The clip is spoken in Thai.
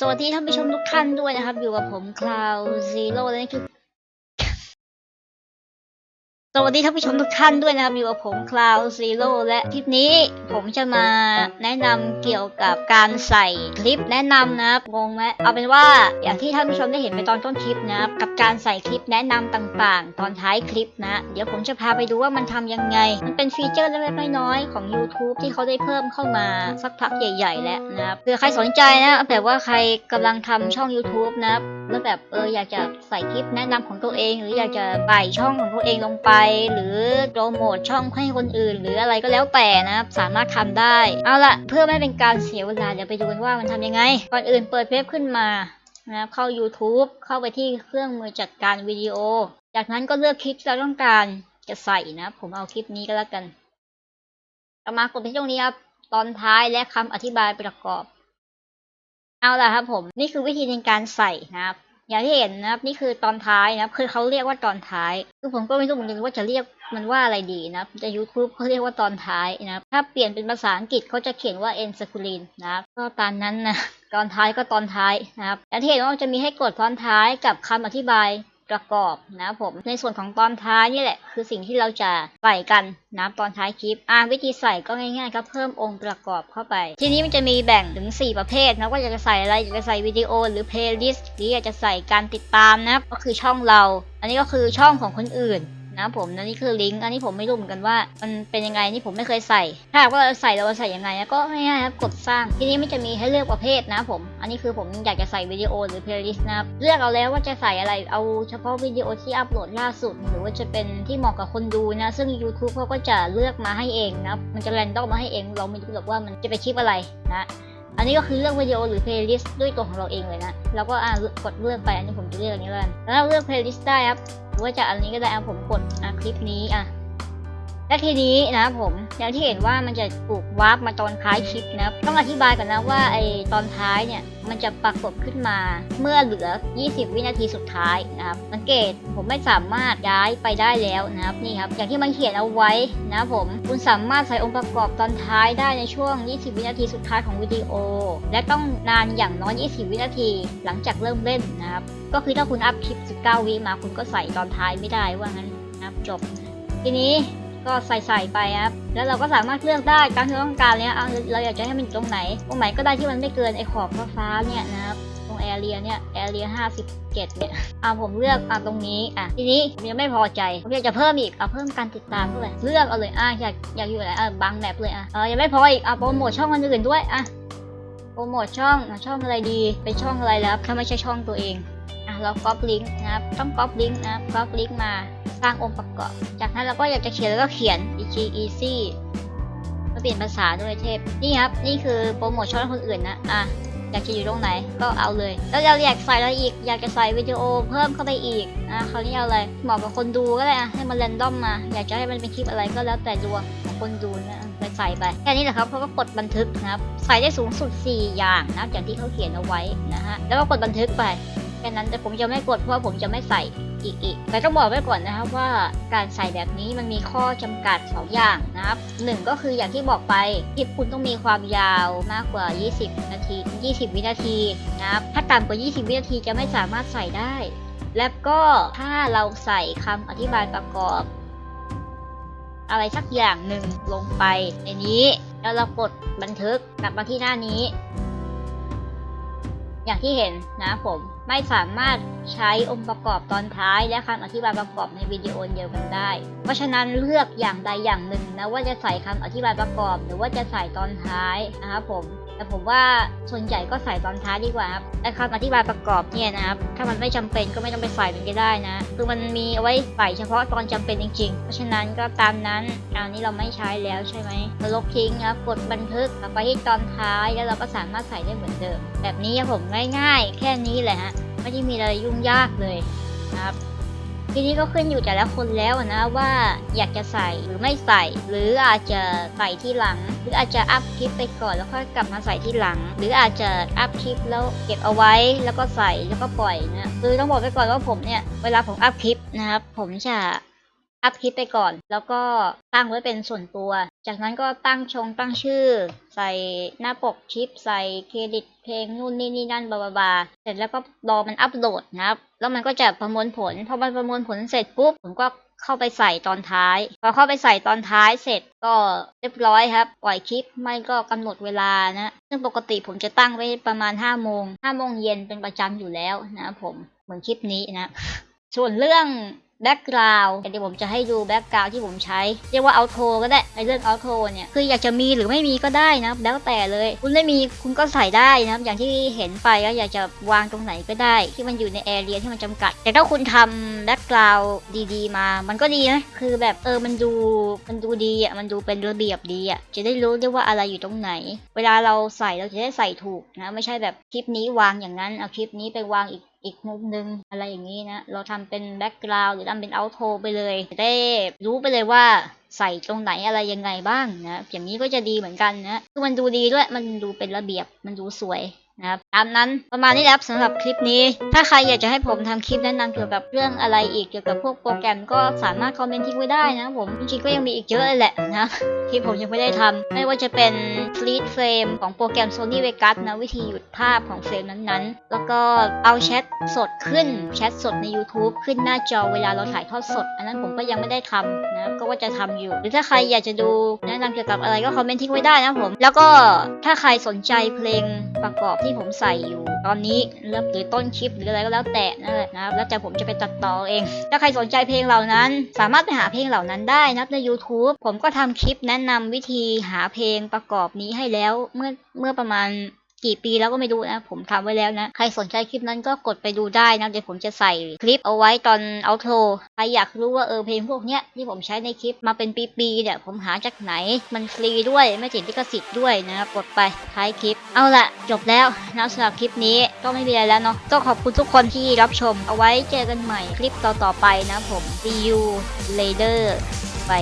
สวัสดีท่านผู้ชมทุกท่านด้วยนะครับ อยู่กับผมคลาวซีโร่และนี่คือ วัสดีท่านผู้ชมทุกท่านด้วยนะครับอยู่กับผมคลาวซีโร่และคลิปนี้ผมจะมาแนะนำเกี่ยวกับการใส่คลิปแนะนำนะครับงงไหมเอาเป็นว่าอย่างที่ท่านผู้ชมได้เห็นไปตอนต้นคลิปนะครับกับการใส่คลิปแนะนำต่างๆ ตอนท้ายคลิปนะ เดี๋ยวผมจะพาไปดูว่ามันทำยังไง มันเป็นฟีเจอร์เล็กๆน้อยๆของ YouTube ที่เขาได้เพิ่มเข้ามาสักพักใหญ่ ๆ แล้วนะครับเผื่อใครสนใจนะแบบว่าใครกำลังทำช่อง YouTube นะครับ แล้วแบบเอออยากจะใส่คลิปแนะนำของตัวเอง หรืออยากจะใส่ช่องของตัวเองลงไป หรือโปรโมทช่องให้คนอื่น หรืออะไรก็แล้วแต่นะครับสามารถทำได้ เอาละเพื่อไม่เป็นการเสียเวลาเดี๋ยวไปดูกันว่ามันทำยังไง ก่อนอื่นเปิดเว็บขึ้นมานะครับเข้า YouTube เข้าไปที่เครื่องมือจัดการวิดีโอ จากนั้นก็เลือกคลิปที่เราต้องการจะใส่นะครับผมเอาคลิปนี้ก็แล้วกันต่อมากดไปที่ตรงนี้ครับตอนท้ายและคำอธิบายประกอบ เอาล่ะครับผมนี่คือวิธีในการใส่นะครับ อย่างที่เห็นนะครับนี่คือตอนท้ายนะครับคือเขาเรียกว่าตอนท้ายคือผมก็ไม่รู้เหมือนกันว่าจะเรียกมันว่าอะไรดีนะครับแต่ YouTube เขาเรียกว่าตอนท้ายนะครับ ถ้าเปลี่ยนเป็นภาษาอังกฤษเขาจะเขียนว่า end screen นะครับก็ตามนั้นนะตอนท้ายก็ตอนท้ายนะครับอย่างที่เห็นว่าจะมีให้กดตอนท้ายกับคำอธิบาย ประกอบนะครับผมในส่วนของตอนท้ายนี่แหละ คือสิ่งที่เราจะใส่กันนะตอนท้ายคลิปอ่าวิธีใส่ก็ง่ายๆครับเพิ่มองค์ประกอบเข้าไป ทีนี้มันจะมีแบ่งถึง 4 ประเภทนะว่าอยากจะใส่อะไรอยากจะใส่วิดีโอ หรือเพลย์ลิสต์หรืออยากจะใส่การติดตามนะครับก็คือช่องเรา อันนี้ก็คือช่องของคนอื่น นะผมอันนี้คือลิงก์อันนี้ผมไม่รู้เหมือนกันว่า มันเป็นยังไงนี่ผมไม่เคยใส่ ถ้าหากว่าเราใส่เราจะใส่ยังไงก็ง่ายๆครับกดสร้าง ทีนี้มันจะมีให้เลือกประเภทนะผม อันนี้คือผมอยากจะใส่วิดีโอหรือเพลย์ลิสต์นะครับเลือกเอาแล้วว่าจะใส่อะไรเอาเฉพาะวิดีโอที่อัปโหลดล่าสุด หรือว่าจะเป็นที่เหมาะกับคนดูนะ ซึ่ง YouTube เขาก็จะเลือกมาให้เองนะมันจะแรนดอมมาให้เอง เราไม่รู้หรอกว่ามันจะไปคลิปอะไรนะอันนี้ก็คือเลือกวิดีโอหรือเพลย์ลิสต์ด้วยตัวของเราเองเลยนะเราก็อ่ากดเลือกไป อันนี้ผมจะเลือกอันนี้เลยแล้วเราเลือกเพลย์ลิสต์ได้ครับ ว่าจะอันนี้ก็ได้อะผมกดอะคลิปนี้อะ และทีนี้นะครับผมอย่างที่เห็นว่ามันจะถูกวาร์ปมาตอนท้ายคลิปนะครับต้องอธิบายก่อนนะว่าไอตอนท้ายเนี่ยมันจะปรากฏขึ้นมาเมื่อเหลือ 20 วินาทีสุดท้ายนะครับสังเกตผมไม่สามารถย้ายไปได้แล้วนะครับนี่ครับอย่างที่มันเขียนเอาไว้นะครับผมคุณสามารถใส่องค์ประกอบตอนท้ายได้ในช่วง 20 วินาทีสุดท้ายของวิดีโอ และต้องนานอย่างน้อย 20 วินาที หลังจากเริ่มเล่นนะครับก็คือถ้าคุณอัพคลิป 19 วิมาคุณก็ใส่ตอนท้ายไม่ได้ว่างั้นนะครับจบ ทีนี้ ก็ใส่ใส่ไปครับ แล้วเราก็สามารถเลือกได้ตามที่เราต้องการเลยนะเอาเราอยากจะให้มันอยู่ตรงไหน ตรงไหนก็ได้ที่มันไม่เกินไอ้ขอบฟ้าเนี่ยนะครับตรงแอเรียเนี่ยแอเรีย57เนี่ยอ่าผมเลือกอ่าตรงนี้อะทีนี้ผมยังไม่พอใจผมอยากจะเพิ่มอีกเอะเพิ่มการติดตามด้วยเลือกเอาเลยอะอยากอยากอยู่ไหนอะบางแมปเลยอะเออยังไม่พออีกเอะโปรโมทช่องคนอื่นด้วยอะโปรโมทช่องช่องอะไรดีเป็นช่องอะไรแล้วถ้าไม่ใช่ช่องตัวเอง เราก๊อปลิงก์นะครับ ต้องก๊อปลิงก์นะครับก๊อปลิงก์มาสร้างองค์ประกอบ จากนั้นเราก็อยากจะเขียนแล้วก็เขียน e g easy ก็เปลี่ยนภาษาด้วยเทพ นี่ครับ นี่คือโปรโมทช่องคนอื่นนะ อะ อยากจะอยู่ตรงไหนก็เอาเลย แล้วเราอยากใส่อะไรอีก อยากจะใส่วิดีโอเพิ่มเข้าไปอีก อะคราวนี้เอาอะไรเหมาะกับคนดูก็ได้อะ ให้มันแรนดอมมา อยากจะให้มันเป็นคลิปอะไรก็แล้วแต่ดวงของคนดูนะไปใส่ไป แค่นี้แหละครับเขาก็กดบันทึกนะครับ ใส่ได้สูงสุด 4 อย่างนะครับอย่างที่เขาเขียนเอาไว้นะฮะ แล้วก็กดบันทึกไป แค่นั้นแต่ผมจะไม่กดเพราะผมจะไม่ใส่อีกอีกแต่ต้องบอกไว้ก่อนนะครับว่าการใส่แบบนี้มันมีข้อจำกัด 2 อย่างนะครับหนึ่งก็คืออย่างที่บอกไปคลิปคุณต้องมีความยาวมากกว่า 20 นาที 20 วินาทีนะครับถ้าต่ำกว่า 20 วินาทีจะไม่สามารถใส่ได้ แล้วก็ถ้าเราใส่คำอธิบายประกอบ อะไรสักอย่างหนึ่งลงไปในนี้ แล้วเรากดบันทึกกลับมาที่หน้านี้ อย่างที่เห็นนะผม ไม่สามารถใช้องค์ประกอบตอนท้าย และคำอธิบายประกอบในวิดีโอเดียวกันได้ เพราะฉะนั้นเลือกอย่างใดอย่างหนึ่งนะว่าจะใส่คำอธิบายประกอบ หรือว่าจะใส่ตอนท้ายนะครับผม แต่ผมว่าส่วนใหญ่ก็ใส่ตอนท้ายดีกว่าครับแต่คำอธิบายประกอบเนี่ยนะครับ ถ้ามันไม่จำเป็นก็ไม่ต้องไปใส่มันก็ได้นะ คือมันมีเอาไว้ใส่เฉพาะตอนจำเป็นจริงๆ เพราะฉะนั้นก็ตามนั้นอันนี้เราไม่ใช้แล้วใช่ไหมเราลบทิ้งครับ กดบันทึกกลับไปที่ตอนท้ายแล้วเราก็สามารถใส่ได้เหมือนเดิม แบบนี้ครับผมง่าย ๆ แค่นี้แหละฮะ ไม่ได้มีอะไรยุ่งยากเลยนะครับ ทีนี้ก็ขึ้นอยู่แต่ละคนแล้วนะว่าอยากจะใส่หรือไม่ใส่ หรืออาจจะใส่ที่หลัง หรืออาจจะอัพคลิปไปก่อนแล้วค่อยกลับมาใส่ที่หลัง หรืออาจจะอัพคลิปแล้วเก็บเอาไว้แล้วก็ใส่แล้วก็ปล่อยนะคือต้องบอกไปก่อนว่าผมเนี่ยเวลาผมอัพคลิปนะครับผมจะ อัพคลิปไปก่อน แล้วก็ตั้งไว้เป็นส่วนตัว จากนั้นก็ตั้งชงตั้งชื่อ ใส่หน้าปกคลิป ใส่เครดิตเพลงนู่นนี่นี่นั่นบาบาบาเสร็จแล้วก็รอมันอัปโหลดนะครับ แล้วมันก็จะประมวลผลพอมันประมวลผลเสร็จปุ๊บผมก็เข้าไปใส่ตอนท้าย พอเข้าไปใส่ตอนท้ายเสร็จก็เรียบร้อยครับ ปล่อยคลิปไม่ก็กำหนดเวลานะ ซึ่งปกติผมจะตั้งไว้ประมาณ5โมง5โมงเย็นเป็นประจำอยู่แล้วนะผม เหมือนคลิปนี้นะ ส่วนเรื่อง แบ็กกราวด์เดี๋ยวผมจะให้ดูแบ็กกราวด์ที่ผมใช้ เรียกว่าเอาโทก็ได้ในเรื่องเอาโทเนี่ย คืออยากจะมีหรือไม่มีก็ได้นะแล้วแต่เลย คุณไม่มีคุณก็ใส่ได้นะอย่างที่เห็นไปก็อยากจะวางตรงไหนก็ได้ ที่มันอยู่ในแอเรียที่มันจำกัด แต่ถ้าคุณทำแบ็กกราวด์ดีๆ มา มันก็ดีนะคือแบบเออมันดูมันดูดีอะมันดูเป็นระเบียบดีอะจะได้รู้ด้วยว่าอะไรอยู่ตรงไหน เวลาเราใส่เราจะได้ใส่ถูกนะไม่ใช่แบบคลิปนี้วางอย่างนั้นเอาคลิปนี้ไปวางอีก อีกมุมหนึงอะไรอย่างนี้นะ เราทำเป็นแบ็กกราวด์หรือทำเป็นเอาโทไปเลยจะได้รู้ไปเลยว่าใส่ตรงไหนอะไรยังไงบ้างนะอย่างนี้ก็จะดีเหมือนกันนะคือมันดูดีด้วยมันดูเป็นระเบียบมันดูสวย นะครับตามนั้นประมาณนี้แหละครับสำหรับคลิปนี้ ถ้าใครอยากจะให้ผมทำคลิปแนะนำเกี่ยวกับเรื่องอะไรอีกเกี่ยวกับพวกโปรแกรมก็สามารถคอมเมนต์ทิ้งไว้ได้นะผมจริงๆก็ยังมีอีกเยอะเลยแหละนะที่ผมยังไม่ได้ทำไม่ว่าจะเป็น Fleet Frame ของโปรแกรม Sony Vegas นะวิธีหยุดภาพของเฟรมนั้นๆ แล้วก็เอาแชทสดขึ้นแชทสดใน YouTube ขึ้นหน้าจอเวลาเราถ่ายทอดสด อันนั้นผมก็ยังไม่ได้ทำนะก็ว่าจะทำอยู่ หรือถ้าใครอยากจะดูแนะนำเกี่ยวกับอะไรก็คอมเมนต์ทิ้งไว้ได้นะผมแล้วก็ถ้าใครสนใจเพลงประกอบที่ที่ผมใส่อยู่ ตอนนี้เริ่มหรือต้นคลิปหรืออะไรก็แล้วแต่นั่นแหละนะครับแล้วจะผมจะไปตัดต่อเอง ถ้าใครสนใจเพลงเหล่านั้น สามารถไปหาเพลงเหล่านั้นได้นะครับใน YouTube ผมก็ทำคลิปแนะนำวิธีหาเพลงประกอบนี้ให้แล้วเมื่อเมื่อประมาณ กี่ปีแล้วก็ไม่รู้นะ ผมทำไว้แล้วนะ ใครสนใจคลิปนั้นก็กดไปดูได้นะ เดี๋ยวผมจะใส่คลิปเอาไว้ตอนเอาโทรใครอยากรู้ว่าเออเพลงพวกเนี้ยที่ผมใช้ในคลิปมาเป็นปีๆเนี่ยผมหาจากไหน มันฟรีด้วยไม่ติดลิขสิทธิ์ด้วยนะกดไปท้ายคลิป เอาละจบแล้วนะสำหรับคลิปนี้ก็ไม่มีอะไรแล้วเนาะก็ขอบคุณทุกคนที่รับชม เอาไว้เจอกันใหม่คลิปต่อๆไปนะผม see you later ไป